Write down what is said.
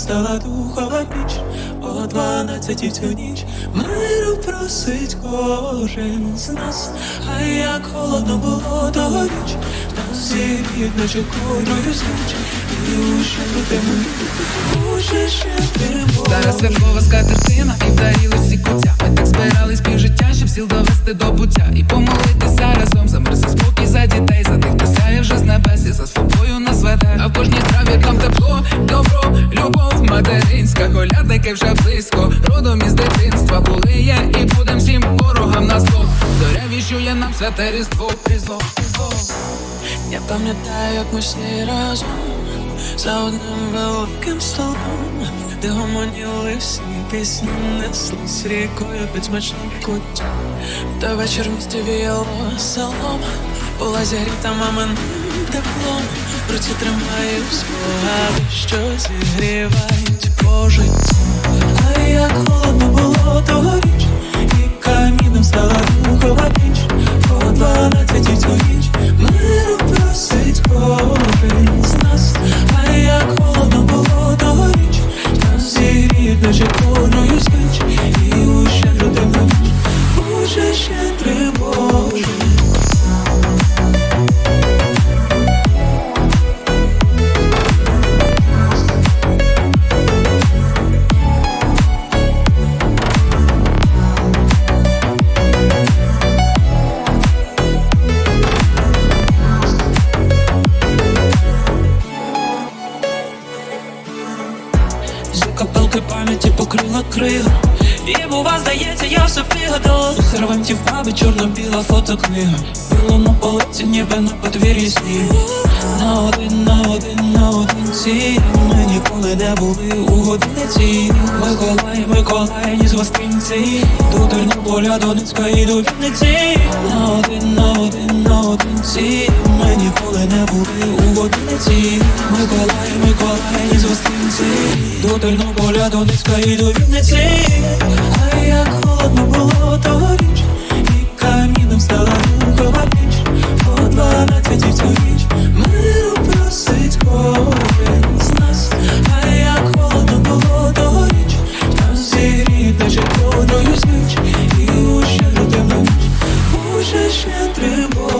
стала духова піч, о дванадцятій цю ніч. Миру просить кожен з нас, а як холодно було тогоріч, нас зігріють наче ковдрою звич, і уже будемо, уже ще Стара тривога. святкова скатертина і вдаріли всі куття. Ми так збирались півжиття, щоб сіл довести до буття. І помолитися нас веде А в кожній страві там тепло, добро, любов материнська. Колядники вже близько, родом із дитинства. Були є і будем всім ворогам на зло. Зоря віщує нам святе різдво, різдво, різдво. Я пам'ятаю, як ми всі разом за одним великим столом, де гомоніли всі пісні неслись рікою під смачним куттям. В той вечір місті віяло селом, була зігріта маминим теплом. Руці тримаю спогади, що зігрівають по покрила крига І бува, здається, я все вигадала. У серванті в пабі чорно-біла фотокнига. На полиці, ніби на подвір'ї сніг На один, на один, на одинці. Ми ніколи не були у годиниці Миколай, Миколай, ні з гостинці. До Тернополя, Донецька і до Вінниці. На один, на один, на одинці ніколи не були у водниці. Миколай, Миколай, із гостинці До Тернополя, Донецька і до Вінниці. А як холодно було тогоріч, і каміном стала рукова піч По дванадцяті в цю ніч миру просить кожен з нас. А як холодно було тогоріч, там зігріє наче водою звіч, і у щедру темну уже ще тривога.